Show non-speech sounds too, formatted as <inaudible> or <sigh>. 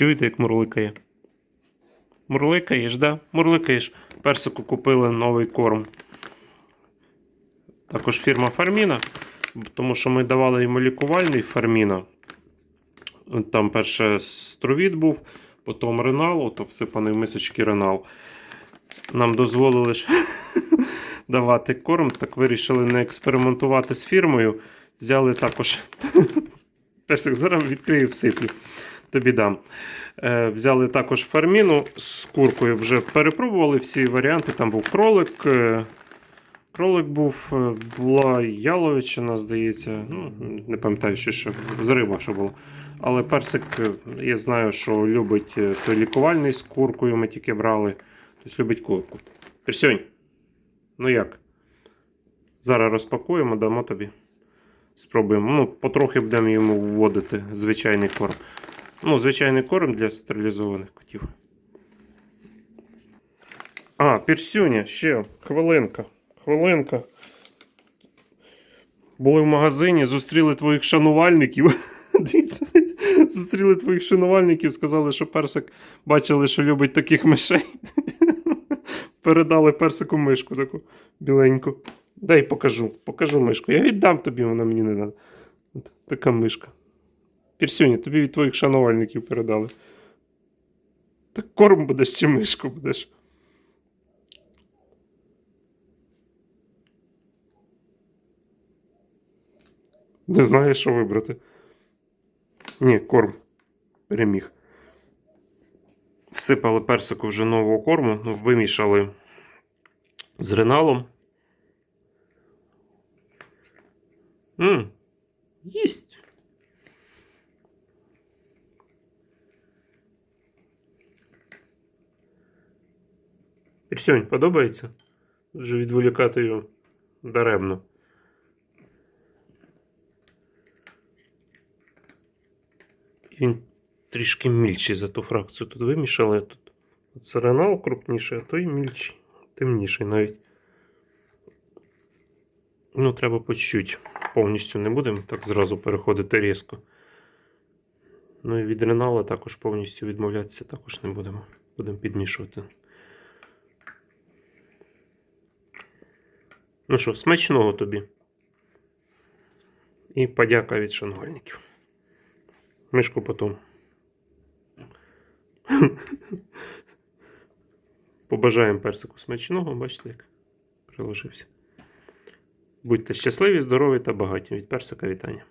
Чуєте, як мурликає? Мурликаєш, да? Мурликаєш. Персику купили новий корм. Також фірма Фарміна, тому що ми давали йому лікувальний Фарміна. Там перше стровід був, потім ренал, ото всипаний в мисочки ренал. Нам дозволили ж <laughs> давати корм, так вирішили не експериментувати з фірмою. Взяли також. <laughs> Персик зараз відкрию всиплю. Тобі дам. Е, взяли також фарміну з куркою. Вже перепробували всі варіанти. Там був кролик. е, Кролик був, е, була яловичина, здається. Ну, не пам'ятаю, що ще з риба що було. Але персик, я знаю, що любить той лікувальний з куркою ми тільки брали. Тобто любить курку. Персьонь, ну як? Зараз розпакуємо, дамо тобі. Спробуємо. Ну, потрохи будемо йому вводити звичайний корм. Ну, звичайний корм для стерилізованих котів. А, Пірсюня, ще хвилинка. Хвилинка. Були в магазині, зустріли твоїх шанувальників. <laughs> Дивіться, зустріли твоїх шанувальників, сказали, що персик бачили, що любить таких мишей. <laughs> Передали персику мишку таку біленьку. Дай покажу, покажу мишку. Я віддам тобі, вона мені не треба. Така мишка. Пірсюня, тобі від твоїх шанувальників передали. Так корм будеш чи мишку будеш. Не знаю, що вибрати. Ні, корм. Переміг. Всипали персику вже нового корму, ну, вимішали з реналом. М, Їсть. Пірсьонь, подобається? Вже відволікати його даремно. Він трішки мільчий за ту фракцію тут вимішали. Тут це крупніший, а той мільчий, темніший навіть. Ну, треба по чуть. Повністю не будемо так зразу переходити різко. Ну і від ренала також повністю відмовлятися також не будемо. Будемо підмішувати. Ну що, смачного тобі. І подяка від шангольників. Мишку потом. Побажаємо персику смачного, бачите, як приложився. Будьте щасливі, здорові та багаті. Від персика вітання.